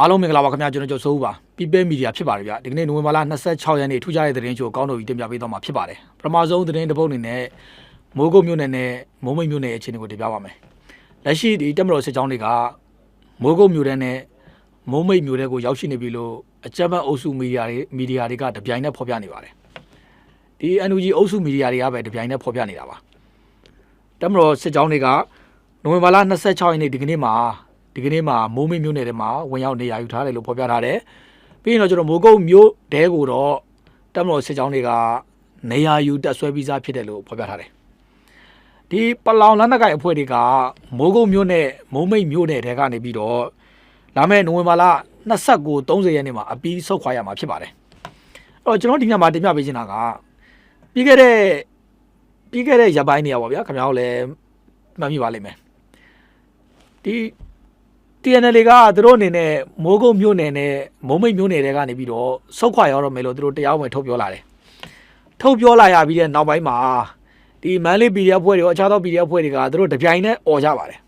အားလုံးမင်္ဂလာပါခင်ဗျာကျွန်တော်ကျော်စိုးဦးပါ People Media ဖြစ်ပါတယ်ဗျဒီကနေ့နိုဝင်ဘာလ26ရက်နေ့ထူးခြားတဲ့သတင်းချိုးကောင်းတော်ကြီးတင်ပြပေးသွားမှာဖြစ်ပါတယ်ပထမဆုံးသတင်းတစ်ပုဒ်အနေနဲ့မိုးကုတ်မြို့နယ်နဲ့မိုးမိတ်မြို့နယ်အခြေအနေကိုတင်ပြပါမယ်လက်ရှိဒီတက်မတော်စစ်ကြောင်းတွေကမိုးကုတ်မြို့နယ်နဲ့မိုးမိတ်မြို့နယ်ကိုရောက်ရှိနေပြီလို့အကြမ်းဖက်အုပ်စုမီဒီယာတွေမီဒီယာတွေကတပြိုင်နက်ဖော်ပြနေပါတယ်ဒီ NUG အုပ်စုမီဒီယာတွေကပဲတပြိုင်နက်ဖော်ပြနေတာပါတက်မတော်စစ်ကြောင်းတွေကနိုဝင်ဘာလ26ရက်နေ့ဒီကနေ့မှာ ဒီကနေ့မှာမိုးမိတ်မြို့နယ်ထဲမှာဝင်ရောက်နေရာယူထားတယ်လို့ဖော်ပြထားတယ်။ပြီးရင်တော့ကျွန်တော်မိုးကုတ်မြို့တဲကိုတော့တက်မတော်စစ်ကြောင်းတွေကနေရာယူတက်ဆွဲပြီးသားဖြစ်တယ်လို့ဖော်ပြထားတယ်။ဒီပလောင်လမ်းတကိုင်အဖွဲ့တွေကမိုးကုတ်မြို့နယ်မိုးမိတ်မြို့နယ်ထဲကနေပြီးတော့လာမယ့်နိုဝင်ဘာလ29 30ရက်နေ့မှာအပြီးဆုတ်ခွာရမှာဖြစ်ပါတယ်။အဲ့တော့ကျွန်တော်ဒီညမှာတင်ပြပေးချင်တာကပြီးခဲ့တဲ့ပြီးခဲ့တဲ့ရပိုင်းနေရာပါဗျာခင်ဗျားတို့လည်းမှတ်မိပါလိမ့်မယ်။ဒီ TNL ကသူတို့အနေနဲ့မိုးကုတ်မြို့နယ်နဲ့မုံမိတ်မြို့နယ်တွေကနေပြီးတော့ဆုတ်ခွာရတော့မယ်လို့သူတို့တရားဝင်ထုတ်ပြောလာတယ်။ထုတ်ပြောလာရပြီးတဲ့နောက်ပိုင်းမှာဒီမန်လေး PDF ဖွဲ့တွေရောအခြားသော PDF ဖွဲ့တွေကသူတို့တပြိုင်နဲ့អော်ကြပါတယ်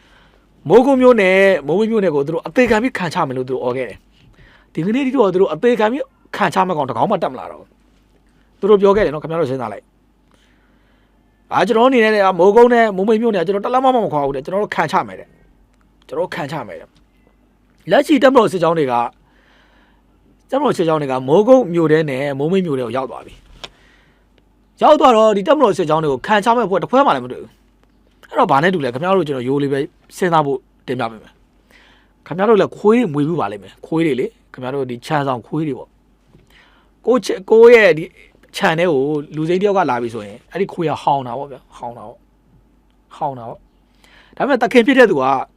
။မိုးကုတ်မြို့နယ်မုံမိတ်မြို့နယ်ကိုသူတို့အသေးခံပြီးခံချမယ်လို့သူတို့អော်ခဲ့တယ်။ဒီကနေ့ဒီတော့သူတို့အသေးခံပြီးခံချမဲ့ကောင်တကောင်မှတက်မလာတော့ဘူး။သူတို့ပြောခဲ့တယ်နော်ခင်ဗျားတို့စဉ်းစားလိုက်။အာကျွန်တော်အနေနဲ့လည်းမိုးကုတ်နဲ့မုံမိတ်မြို့နယ်ကကျွန်တော်တလားမှမခွာဘူးတဲ့ကျွန်တော်တို့ခံချမယ်တဲ့ ကျွန်တော်ခံချမယ်တဲ့လက်ရှိတက်မတော်စစ်ကြောင်းတွေကတက်မတော်စစ်ကြောင်းတွေကမိုးကုတ်မြို့ထဲနဲ့မိုးမိတ်မြို့ထဲကိုရောက်သွားပြီရောက်သွားတော့ဒီတက်မတော်စစ်ကြောင်းတွေကိုခံချမဲ့ဖွဲ့တစ်ခွဲမှလည်းမတွေ့ဘူးအဲ့တော့ဗာနဲ့တူလဲခင်ဗျားတို့ကျွန်တော်ရိုးလေးပဲစဉ်းစားဖို့တင်ပြပေးမယ်ခင်ဗျားတို့လည်းခွေးတွေမွေးဘူးပါလိမ့်မယ်ခွေးတွေလေခင်ဗျားတို့ဒီခြံဆောင်ခွေးတွေပေါ့ကိုချကိုရဲ့ဒီခြံထဲကိုလူစိမ်းတယောက်ကလာပြီဆိုရင်အဲ့ဒီခွေးကဟောင်းတာပေါ့ဗျာဟောင်းတာပေါ့ဟောင်းတာပေါ့ဒါပေမဲ့တခင်ဖြစ်တဲ့သူက။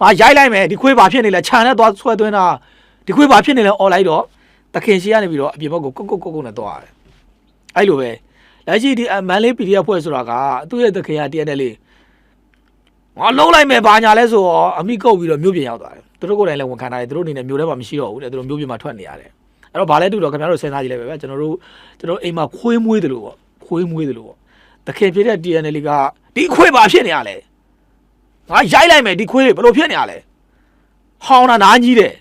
ဟာရိုက်လိုက်မယ်ဒီခွေးဘာဖြစ်နေလဲခြံနဲ့သွားဆွဲသွင်းတာဒီခွေးဘာဖြစ်နေလဲអော်လိုက်တော့တခင်ရှိရနေပြီးတော့အပြင်ဘက်ကိုကုတ်ကုတ်ကုတ်ကုတ်နဲ့သွားရတယ်။အဲ့လိုပဲလက်ရှိဒီမန်လေး PDF ဖွဲ့ဆိုတာကသူ့ရဲ့တခင်ကတရက်နဲ့လေးငါလုံးလိုက်မယ်ဘာညာလဲဆိုတော့အမိကုတ်ပြီးတော့မြို့ပြင်ရောက်သွားတယ်။သူတို့ကိုယ်တိုင်လည်းဝန်ခံထားတယ်သူတို့အနေနဲ့မြို့ထဲမှာမရှိတော့ဘူးတဲ့သူတို့မြို့ပြင်မှာထွက်နေရတယ်။အဲ့တော့ဘာလဲတူတော့ခင်ဗျားတို့စဉ်းစားကြည့်လိုက်ပဲဗျာကျွန်တော်တို့ကျွန်တော်အိမ်မှာခွေးမွေးတယ်လို့ပေါ့ခွေးမွေးတယ်လို့ပေါ့တခင်ဖြစ်တဲ့ TNL ကဒီခွေးဘာဖြစ်နေရလဲ ငါရိုက်လိုက်မယ်ဒီခွေးတွေဘယ်လိုဖြစ်နေရလဲဟောင်းတာနားကြီးတယ်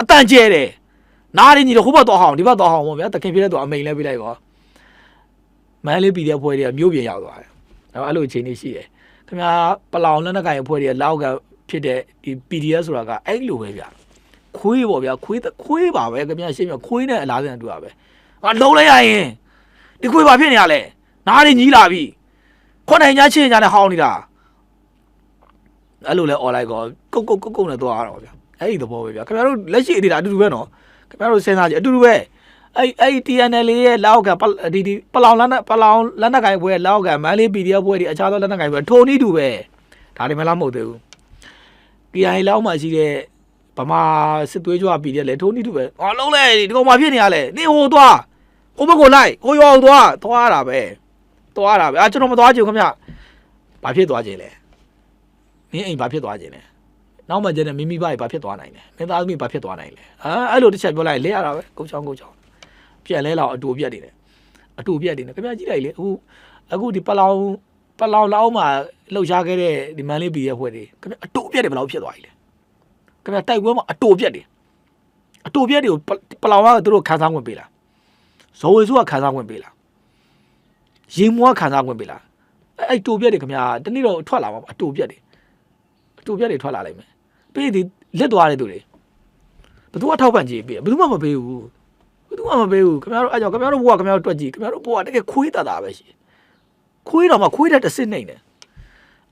အတန်ကျဲတယ်နားရင်းကြီးတော့ဟိုဘက်တော့ဟောင်းဒီဘက်တော့ဟောင်းပေါ့ဗျာတခင်ပြတဲ့တော့အမိန်လဲပြလိုက်ပါမန်းလေးပြည်တဲ့ဖွဲ့တွေကမြို့ပြင်ရောက်သွားတယ်နော်အဲ့လိုအခြေအနေရှိတယ်ခင်ဗျာပလောင်လက်နက်ကိုင်အဖွဲ့တွေကလောက်ကဖြစ်တဲ့ဒီ PDF ဆိုတာကအဲ့လိုပဲဗျာခွေးပေါ့ဗျာခွေးခွေးပါပဲခင်ဗျာရှင်းပြခွေးနဲ့အလားတူတူပါပဲငါလုံးလိုက်ရရင်ဒီခွေးဘာဖြစ်နေရလဲနားရင်းကြီးလာပြီခွန်နိုင်ညာချင်းညာနဲ့ဟောင်းနေတာ အဲ့လိုလဲ online ကောကုတ်ကုတ်ကုတ်ကုတ်နဲ့သွားရတော့ဗျာအဲ့ဒီသဘောပဲဗျာခင်ဗျားတို့လက်ရှိအနေဒါအတူတူပဲနော်ခင်ဗျားတို့စဉ်းစားကြည့်အတူတူပဲအဲ့အဲ့ TNL ရဲ့လောက်ကဒီဒီပလောင်လက်နက်ပလောင်လက်နက်ကိုင်ဘွဲလောက်ကမန်လေး PDF ဘွဲဒီအခြားသောလက်နက်ကိုင်ဘွဲထိုနည်းတူပဲဒါတွေမလားမဟုတ်သေးဘူး PI လောက်မှရှိတဲ့ဗမာစစ်သွေးကြွ PDF လဲထိုနည်းတူပဲဟောလုံးလဲဒီကောင်မဖြစ်နေရလဲနေဟိုသွားဟိုဘက်ကိုလိုက်ဟိုရောသွားသွားတာပဲသွားတာပဲအာကျွန်တော်မသွားချင်ဘူးခင်ဗျဘာဖြစ်သွားခြင်းလဲ မင်းအိမ်ဘာဖြစ်သွားခြင်းလဲနောက်မှကျတဲ့မိမိဘဘာဖြစ်သွားနိုင်လဲမင်းသားသမီးဘာဖြစ်သွားနိုင်လဲအာအဲ့လိုတစ်ချက်ပြောလိုက်လဲရတာပဲကုတ်ချောင်းကုတ်ချောင်းပြန်လဲလောက်အတူပြက်နေတယ်အတူပြက်နေတယ်ခင်ဗျာကြည့်လိုက်လေအခုအခုဒီပလောင်ပလောင်လောက်မှာလှုပ်ရှားခဲ့တဲ့ဒီမန်လေးပြည်ရဲ့ဖွဲ့တွေခင်ဗျာအတူပြက်တယ်ဘယ်လောက်ဖြစ်သွားပြီလဲခင်ဗျာတိုက်ပွဲမှာအတူပြက်တယ်အတူပြက်တွေကိုပလောင်ကသူတို့ခန်းစားဝင်ပေးလားဇော်ဝေစုကခန်းစားဝင်ပေးလားရင်မွားခန်းစားဝင်ပေးလားအဲ့အဲ့တူပြက်တွေခင်ဗျာတနေ့တော့ထွက်လာမှာအတူပြက်တွေအ တူပြက်တွေထွက်လာလိုက်မယ်ပြီးဒီလက်သွားတဲ့သူတွေဘယ်သူမှထောက်ပံ့ကြည့်ပေးဘယ်သူမှမပေးဘူးဘယ်သူမှမပေးဘူးခင်ဗျားတို့အဲ့ကြောင့်ခင်ဗျားတို့ဘဝခင်ဗျားတို့တွက်ကြည့်ခင်ဗျားတို့ဘဝတကယ်ခွေးတတ်တာပဲရှိခွေးတော့မှခွေးတတ်တစ်စစ်နေတယ်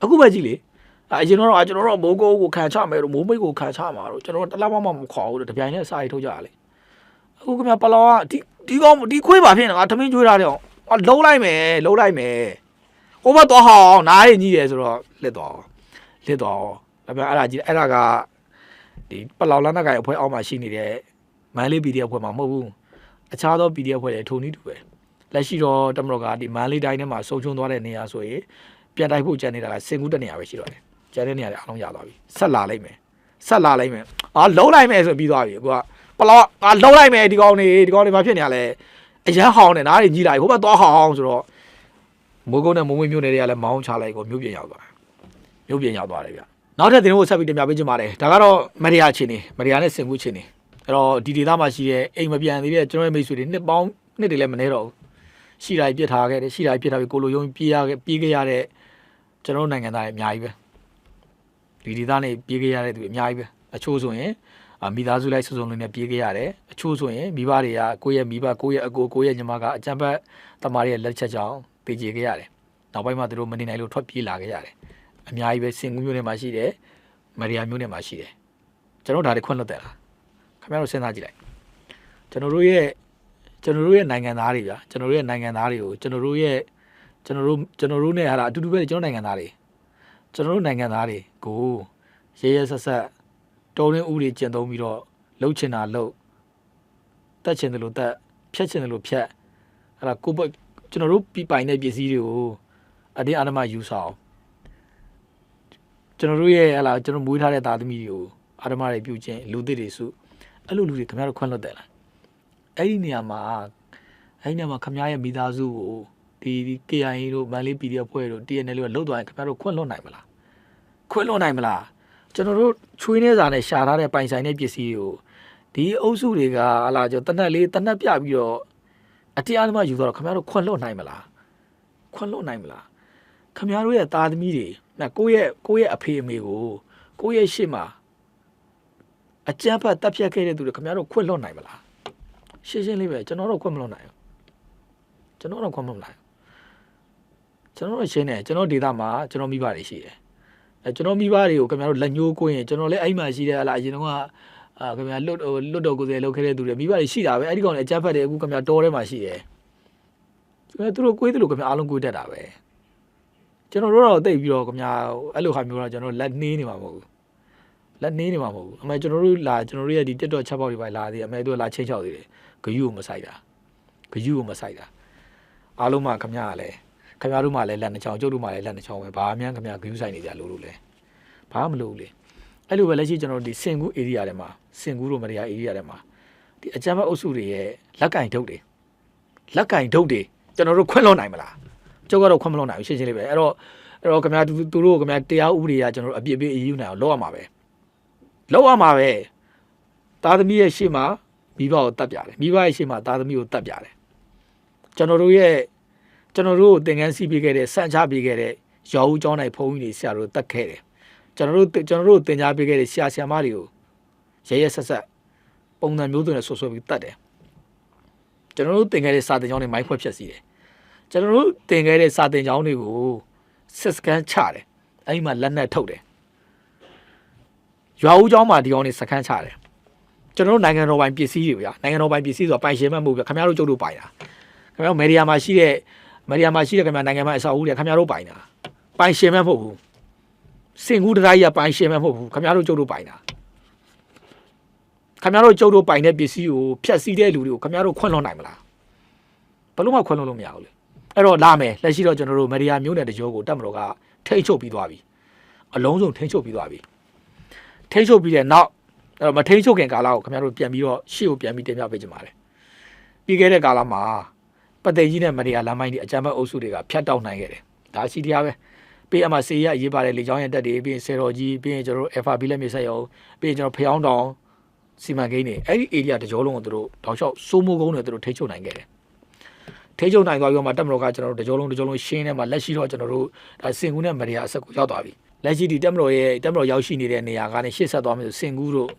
အခုပဲကြည့်လေအရင်တော့ကျွန်တော်တို့မိုးကိုကိုခံချမယ်တို့မိုးမိတ်ကိုခံချမှာတို့ကျွန်တော်တို့တလားမှမခေါ်ဘူးတို့တပြိုင်နဲ့စာရေးထုတ်ကြရလေအခုခင်ဗျာပလောင်ကဒီဒီကောင်ဒီခွေးပါဖြစ်နေငါသမင်းကျွေးထားတယ်အောင်လုံးလိုက်မယ်လုံးလိုက်မယ်ဟိုဘတော့ဟောင်းနားရင်ကြီးရယ်ဆိုတော့လက်တော့ လစ်သွားအောင်ဒါပေမဲ့အဲ့ဒါကြီးအဲ့ဒါကဒီပလောင်လန်းနက်ကိုင်အဖွဲ့အောက်မှာရှိနေတဲ့မန်လေး PDF အဖွဲ့မှာမဟုတ်ဘူးအခြားသော PDF အဖွဲ့တွေထုံနည်းတူပဲလက်ရှိတော့တမတော်ကဒီမန်လေးတိုင်းထဲမှာဆုံးချုံသွားတဲ့နေရာဆိုရင်ပြန်တိုက်ဖို့ကြံနေတာကစင်ကူးတဲ့နေရာပဲရှိတော့တယ်ကြံတဲ့နေရာတွေအားလုံးရသွားပြီဆက်လာလိုက်မယ်ဆက်လာလိုက်မယ်အာလုံးလိုက်မယ်ဆိုပြီးသွားပြီအခုကပလောင်အာလုံးလိုက်မယ်ဒီကောင်နေဒီကောင်နေဘာဖြစ်နေရလဲအရန်ဟောင်းနေနားတွေကြီးလာပြီဟိုဘက်သွားဟောင်းဆိုတော့မိုးကုန်းနဲ့မိုးမွေးမျိုးနယ်တွေကလည်းမောင်းချလိုက်ကိုမြို့ပြင်ရောက်သွားတယ် ရုပ်ပြင်ရောက်သွားတယ်ဗျနောက်ထပ်သတင်းကိုဆက်ပြီးတင်ပြပေးချင်ပါတယ်ဒါကတော့မရီယာချင်းနေမရီယာနဲ့စင်ကူချင်းနေအဲ့တော့ဒီဒေသမှာရှိတဲ့အိမ်မပြန်သေးတဲ့ကျွန်တော်ရဲ့မိတ်ဆွေတွေနှစ်ပေါင်းနှစ်တွေလည်းမနေတော့ဘူးရှိတာပြစ်ထားခဲ့တယ်ရှိတာပြစ်ထားပြီးကိုလိုယုံပြေးရခဲ့ပြေးခဲ့ရတဲ့ကျွန်တော်နိုင်ငံသားတွေအများကြီးပဲဒီဒေသနဲ့ပြေးခဲ့ရတဲ့သူအများကြီးပဲအချို့ဆိုရင်အာမိသားစုလိုက်စုံစုံလေးနဲ့ပြေးခဲ့ရတယ်အချို့ဆိုရင်မိဘတွေကကိုယ့်ရဲ့မိဘကိုယ့်ရဲ့အကိုကိုယ့်ရဲ့ညီမကအကြံဖတ်တမားရဲ့လက်ချက်ကြောင့်တည်ကြခဲ့ရတယ်နောက်ပိုင်းမှာသူတို့မနေနိုင်လို့ထွက်ပြေးလာခဲ့ရတယ် အများကြီးပဲစင်ကူးမျိုးတွေမှာရှိတယ်မရီယာမျိုးတွေမှာရှိတယ်ကျွန်တော်ဒါတွေခွင့်လွတ်တယ်လားခင်ဗျားတို့စဉ်းစားကြည့်လိုက်ကျွန်တော်တို့ရဲ့ကျွန်တော်တို့ရဲ့နိုင်ငံသားတွေဗျာကျွန်တော်တို့ရဲ့နိုင်ငံသားတွေကိုကျွန်တော်တို့ရဲ့ကျွန်တော်တို့ကျွန်တော်တို့နဲ့ဟာလားအတူတူပဲကျွန်တော်နိုင်ငံသားတွေကျွန်တော်တို့နိုင်ငံသားတွေကိုရဲရဲဆက်ဆက်တော်ရင်းဥတွေကျင့်သုံးပြီးတော့လှုပ်ချင်တာလှုပ်တက်ချင်တယ်လို့တက်ဖြတ်ချင်တယ်လို့ဖြတ်ဟာလားကိုယ့်ဘက်ကျွန်တော်တို့ပြပိုင်တဲ့ပစ္စည်းတွေကိုအတင်းအဓမ္မယူဆောင် ကျွန်တော်တို့ရဲ့ဟာလားကျွန်တော်မွေးထားတဲ့သားသမီးတွေကိုအဓမ္မတွေပြုခြင်းလူသစ်တွေစုအဲ့လိုလူတွေခင်ဗျားတို့ခွင့်လွတ်တယ်လားအဲ့ဒီနေရာမှာအဲ့ဒီနေရာမှာခင်ဗျားရဲ့မိသားစုကိုဒီဒီ KIA တို့မန်လေး PDF ဖွဲ့တို့ TNL တို့လှုပ်သွားရင်ခင်ဗျားတို့ခွင့်လွတ်နိုင်မလားခွင့်လွတ်နိုင်မလားကျွန်တော်တို့ချွေးနေစာနဲ့ရှာထားတဲ့ပိုင်ဆိုင်တဲ့ပစ္စည်းတွေကိုဒီအုပ်စုတွေကဟာလာကျွန်တော်တနက်လေးတနက်ပြပြီးတော့အတရားဓမ္မယူတော့ခင်ဗျားတို့ခွင့်လွတ်နိုင်မလားခွင့်လွတ်နိုင်မလား ခင်ဗျားတို့ရဲ့သားသမီးတွေနော်ကိုယ့်ရဲ့ကိုယ့်ရဲ့အဖေအမေကိုကိုယ့်ရဲ့ရှေ့မှာအကြမ်းဖက်တပ်ဖြတ်ခဲ့တဲ့သူတွေခင်ဗျားတို့ခွင့်လွတ်နိုင်မလားရှင်းရှင်းလေးပဲကျွန်တော်တို့ခွင့်မလွတ်နိုင်ဘူးကျွန်တော်တို့ခွင့်မလွတ်နိုင်ဘူးကျွန်တော်တို့ရှင်းတယ်ကျွန်တော်ဒေတာမှာကျွန်တော်မိဘတွေရှိတယ်အဲကျွန်တော်မိဘတွေကိုခင်ဗျားတို့လက်ညှိုးကိုရင်ကျွန်တော်လည်းအဲ့မှာရှိတဲ့ဟလာအရင်တော့ကအာခင်ဗျာလွတ်လွတ်တော်ကိုယ်စားလှယ်လုပ်ခဲ့တဲ့သူတွေမိဘတွေရှိတာပဲအဲ့ဒီကောင်လည်းအကြမ်းဖက်တယ်အခုခင်ဗျာတောထဲမှာရှိတယ်ကျွန်တော်တို့ကိုယ်သူတို့ခင်ဗျာအားလုံးကိုယ်တက်တာပဲ ကျွန်တော်တို့တော့တိတ်ပြီးတော့ခင်ဗျာအဲ့လိုဟာမျိုးတော့ကျွန်တော်လက်နှင်းနေမှာမဟုတ်ဘူးလက်နှင်းနေမှာမဟုတ်ဘူးအမေကျွန်တော်တို့လာကျွန်တော်တို့ရဲ့ဒီတက်တော့ချက်ပေါက်တွေပါလာသေးအမေတို့လာချင်းချောက်သေးတယ်ဂယုကိုမဆိုင်တာဂယုကိုမဆိုင်တာအားလုံးမှခင်ဗျာကလည်းခင်ဗျားတို့မှလည်းလက်နှချောင်းကျုပ်တို့မှလည်းလက်နှချောင်းပဲဘာမှန်းခင်ဗျာဂယုဆိုင်နေကြလို့လို့လဲဘာမှမလုပ်ဘူးလေအဲ့လိုပဲလက်ရှိကျွန်တော်တို့ဒီစင်ကူး area ထဲမှာစင်ကူးတို့မရယာ area ထဲမှာဒီအကြမ်းဖက်အုပ်စုတွေရဲ့လက်ကင်ထုတ်တွေလက်ကင်ထုတ်တွေကျွန်တော်တို့ခွင့်လွှတ်နိုင်မလား ကျုပ်ကတော့ခွင့်မလွှတ်နိုင်ဘူးရှင်းရှင်းလေးပဲအဲ့တော့အဲ့တော့ခင်ဗျာသူသူတို့ခင်ဗျာတရားဥပဒေကကျွန်တော်တို့အပြစ်ပေးအရေးယူနိုင်အောင်လုပ်ရမှာပဲလုပ်ရမှာပဲသားသမီးရဲ့ရှေ့မှာမိဘကိုတတ်ပြတယ်မိဘရဲ့ရှေ့မှာသားသမီးကိုတတ်ပြတယ်ကျွန်တော်တို့ရဲ့ကျွန်တော်တို့သင်ခန်းစီးပေးခဲ့တဲ့စံချပေးခဲ့တဲ့ရောဦးကျောင်းနိုင်ဖုန်းကြီးတွေဆရာတို့တတ်ခဲ့တယ်ကျွန်တော်တို့ကျွန်တော်တို့သင်ကြားပေးခဲ့တဲ့ဆရာဆရာမတွေကိုရဲရဲဆက်ဆက်ပုံစံမျိုးစုံနဲ့ဆွဆွဲပြီးတတ်တယ်ကျွန်တော်တို့သင်ခဲ့တဲ့စာသင်ကျောင်းတွေမိုင်းခွက်ဖြတ်စီတယ် ကျွန်တော်တို့သင်ခဲ့တဲ့စာသင်ကျောင်းတွေကိုစစ်စကန်ချတယ်အဲ့ဒီမှာလက်နက်ထုတ်တယ်ရွာဦးကျောင်းမှာဒီကောင်တွေစကန်ချတယ်ကျွန်တော်တို့နိုင်ငံတော်ပိုင်ပစ္စည်းတွေဗျာနိုင်ငံတော်ပိုင်ပစ္စည်းဆိုတာပိုင်ရှင်မှမဟုတ်ဗျာခင်ဗျားတို့ကျုပ်တို့ပိုင်တာခင်ဗျားတို့မေဒီယာမှာရှိတဲ့မေဒီယာမှာရှိတဲ့ခင်ဗျာနိုင်ငံမှာအဆောက်အဦတွေခင်ဗျားတို့ပိုင်တာပိုင်ရှင်မှမဟုတ်ဘူးစင်ကူးတရားကြီးကပိုင်ရှင်မှမဟုတ်ဘူးခင်ဗျားတို့ကျုပ်တို့ပိုင်တာခင်ဗျားတို့ကျုပ်တို့ပိုင်တဲ့ပစ္စည်းကိုဖျက်ဆီးတဲ့လူတွေကိုခင်ဗျားတို့ခွင့်လွှတ်နိုင်မလားဘယ်လို့မှခွင့်လွှတ်လို့မရဘူးလေ အဲ့တော့လာမယ်လက်ရှိတော့ကျွန်တော်တို့မေဒီယာမျိုးနယ်တကြောကိုတက်မတော်ကထိန်းချုပ်ပြီးသွားပြီအလုံးစုံထိန်းချုပ်ပြီးသွားပြီထိန်းချုပ်ပြီးတဲ့နောက်အဲ့တော့မထိန်းချုပ်ခင်ကာလကိုခင်ဗျားတို့ပြန်ပြီးတော့ရှေ့ကိုပြန်ပြီးတင်ပြပေးကြပါမယ်ပြီးခဲ့တဲ့ကာလမှာပတ်သက်ကြီးနဲ့မေဒီယာလမ်းမိုင်းဒီအကြမ်းဖက်အုပ်စုတွေကဖျက်တောက်နိုင်ခဲ့တယ်ဒါရှိတရားပဲပြီးအမှစေရရေးပါတယ်လေချောင်းရတက်တွေပြီးရင်ဆေတော်ကြီးပြီးရင်ကျွန်တော်တို့ FRB လက်မြေဆက်ရုံပြီးရင်ကျွန်တော်ဖျောင်းတောင်စီမံကိန်းတွေအဲ့ဒီ area တကြောလုံးကိုသူတို့တောက်လျှောက်စိုးမိုးကုန်းတွေသူတို့ထိန်းချုပ်နိုင်ခဲ့တယ် ထိန်းချုပ်နိုင်သွားပြီးတော့မှတက်မတော်ကကျွန်တော်တို့တကြောလုံးတကြောလုံးရှင်းနေမှာလက်ရှိတော့ကျွန်တော်တို့ဒါစင်ကူးနဲ့မရီယာအဆက်ကိုရောက်သွားပြီလက်ရှိဒီတက်မတော်ရဲ့တက်မတော်ရောက်ရှိနေတဲ့နေရာကနေရှေ့ဆက်သွားမယ်ဆိုစင်ကူးတို့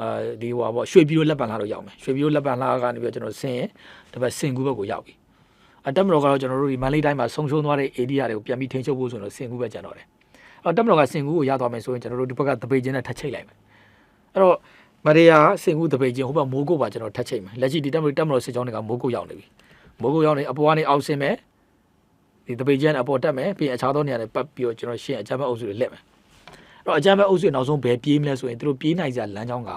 အာဒီဟိုပါပေါ့ရွှေပြည်တို့လက်ပံလာတော့ရောက်မယ်ရွှေပြည်တို့လက်ပံလာကနေပြီးတော့ကျွန်တော်ဆင်းရင်ဒီဘက်စင်ကူးဘက်ကိုရောက်ပြီအတက်မတော်ကတော့ကျွန်တော်တို့ဒီမန္တလေးတိုင်းမှာဆုံးရှုံးသွားတဲ့ area တွေကိုပြန်ပြီးထိန်းချုပ်ဖို့ဆိုတော့စင်ကူးပဲကျန်တော့တယ်အော်တက်မတော်ကစင်ကူးကိုရသွားမယ်ဆိုရင်ကျွန်တော်တို့ဒီဘက်ကတပိတ်ချင်းနဲ့ထပ်ချိတ်လိုက်မယ်အဲ့တော့မရီယာစင်ကူးတပိတ်ချင်းဟိုဘက်မိုးကုတ်ပါကျွန်တော်ထပ်ချိတ်မယ်လက်ရှိဒီတက်မတော်တက်မတော်စစ်ကြောင်းတွေကမိုးကုတ်ရောက်နေပြီ မိုးကုတ်ရောက်နေအပေါ်ကနေအောက်ဆင်းမယ်ဒီတပိတ်ချင်းအပေါ်တက်မယ်ပြီးရင်အခြားသောနေရာတွေပတ်ပြီးတော့ကျွန်တော်ရှင်းအကြမ်းဖက်အုပ်စုတွေလက်မယ်အဲ့တော့အကြမ်းဖက်အုပ်စုနောက်ဆုံးဘယ်ပြေးမလဲဆိုရင်သူတို့ပြေးနိုင်ကြလမ်းကြောင်းက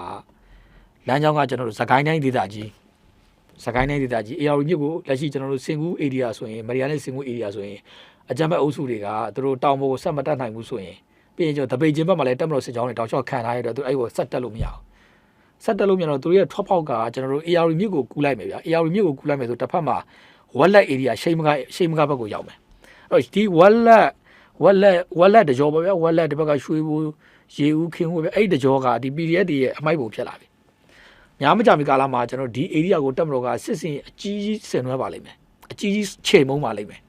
လမ်းကြောင်းကကျွန်တော်တို့သခိုင်းတိုင်းဒေသကြီးစကိုင်းတိုင်းဒေသကြီး AR မြစ်ကိုလက်ရှိကျွန်တော်တို့စင်ကူး area ဆိုရင်မရီယာနဲ့စင်ကူး area ဆိုရင်အကြမ်းဖက်အုပ်စုတွေကသူတို့တောင်ပေါ်ကိုဆက်မတက်နိုင်ဘူးဆိုရင်ပြီးရင်ကျွန်တော်တပိတ်ချင်းဘက်မှာလည်းတက်မလို့စစ်ကြောင်းတွေတောက်လျှောက်ခံထားရတဲ့သူအဲ့ကိုဆက်တက်လို့မရအောင် ဆက်တက်လို့မရတော့သူတို့ရဲ့ top ပေါက်ကကျွန်တော်တို့ AR မြစ်ကိုကူးလိုက်မယ်ဗျာ AR မြစ်ကိုကူးလိုက်မယ်ဆိုတစ်ဖက်မှာ wallet area ရှိမကရှိမကဘက်ကိုရောက်မယ်အဲ့တော့ဒီ wallet wallet wallet တကြောပေါ့ဗျာ wallet ဒီဘက်ကရွှေဘူးရေဦးခင်းဦးပဲအဲ့ဒီတကြောကဒီ PDF တွေရဲ့အမိုက်ပုံဖြစ်လာပြီများမကြမီကာလမှာကျွန်တော်ဒီ area ကိုတက်မတော်ကစစ်စင်အကြီးကြီးဆင်နွှဲပါလိမ့်မယ်အကြီးကြီးချိန်မုံပါလိမ့်မယ်